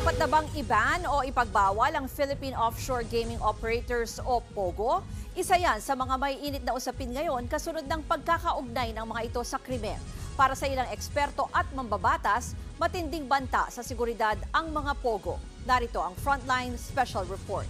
Dapat na bang iban o ipagbawal ang Philippine Offshore Gaming Operators o POGO? Isa yan sa mga may init na usapin ngayon kasunod ng pagkakaugnay ng mga ito sa krimen. Para sa ilang eksperto at mambabatas, matinding banta sa seguridad ang mga POGO. Narito ang Frontline Special Report.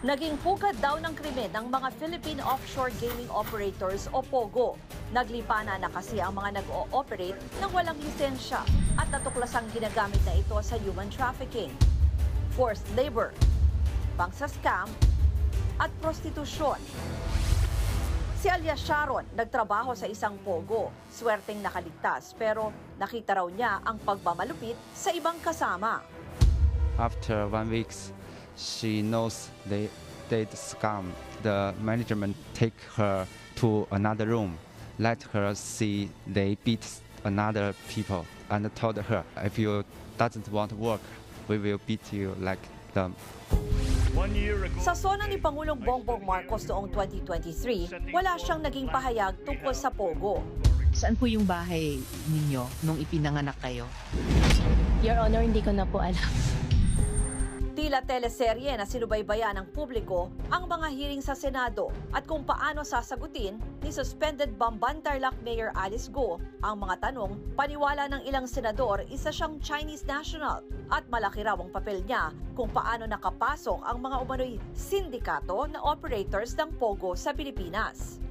Naging pugad daw ng krimen ng mga Philippine Offshore Gaming Operators o POGO. Naglipana na kasi ang mga nag-o-operate ng walang lisensya at natuklasang ginagamit na ito sa human trafficking, forced labor, pangsa-scam at prostitusyon. Si alias Sharon nagtrabaho sa isang pogo, swerteng nakaligtas pero nakita raw niya ang pagmamalupit sa ibang kasama. After one week, she knows they did scam. The management take her to another room, let her see they beat another people, and told her, if you doesn't want to work, we will beat you like them. One year ago, Sa sona ni Pangulong Bongbong Marcos noong 2023, wala siyang naging pahayag tungkol sa Pogo. Saan po yung bahay ninyo nung ipinanganak kayo? Your Honor, hindi ko na po alam. Tila teleserye na sinubaybayan ng publiko ang mga hearing sa Senado at kung paano sasagutin ni suspended Bamban Tarlac Mayor Alice Go ang mga tanong, paniwala ng ilang senador isa siyang Chinese national at malaki raw ang papel niya kung paano nakapasok ang mga umano'y sindikato na operators ng POGO sa Pilipinas.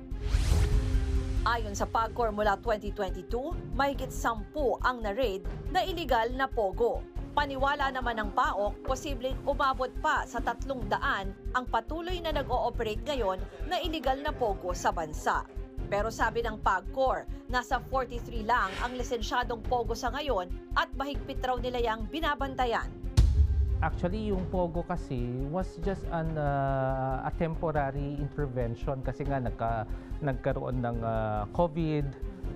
Ayon sa PAGCOR mula 2022, mahigit sampu ang na-raid na iligal na pogo. Paniwala naman ng PAOK, posibleng umabot pa sa tatlong daan ang patuloy na nag-ooperate ngayon na iligal na pogo sa bansa. Pero sabi ng PAGCOR, nasa 43 lang ang lisensyadong pogo sa ngayon at mahigpit raw nila yang binabantayan. Actually, yung Pogo kasi was just an, uh, a temporary intervention kasi nga nagka, nagkaroon ng uh, COVID.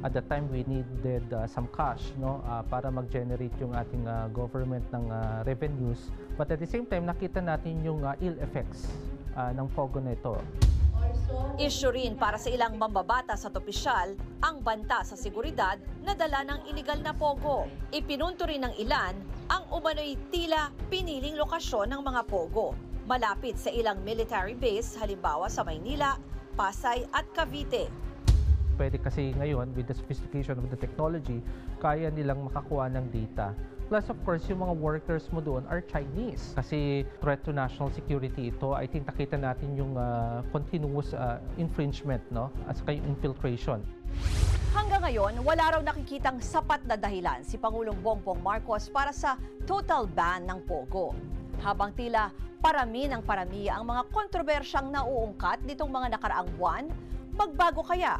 At the time, we needed uh, some cash no, uh, para mag-generate yung ating uh, government ng uh, revenues. But at the same time, nakita natin yung uh, ill effects uh, ng Pogo na ito. Issue rin para sa ilang mambabatas at opisyal ang banta sa seguridad na dala ng iligal na pogo. Ipinunto rin ng ilan ang umano'y tila piniling lokasyon ng mga pogo. Malapit sa ilang military base, halimbawa sa Maynila, Pasay at Cavite. Pwede kasi ngayon, with the sophistication of the technology, kaya nilang makakuha ng data. Plus, of course, yung mga workers mo doon are Chinese. Kasi threat to national security ito, I think nakita natin yung uh, continuous uh, infringement, no? At saka yung infiltration. Hanggang ngayon, wala raw nakikitang sapat na dahilan si Pangulong Bongbong Marcos para sa total ban ng Pogo. Habang tila parami ng parami ang mga kontrobersyang nauungkat nitong mga nakaraang buwan, magbago kaya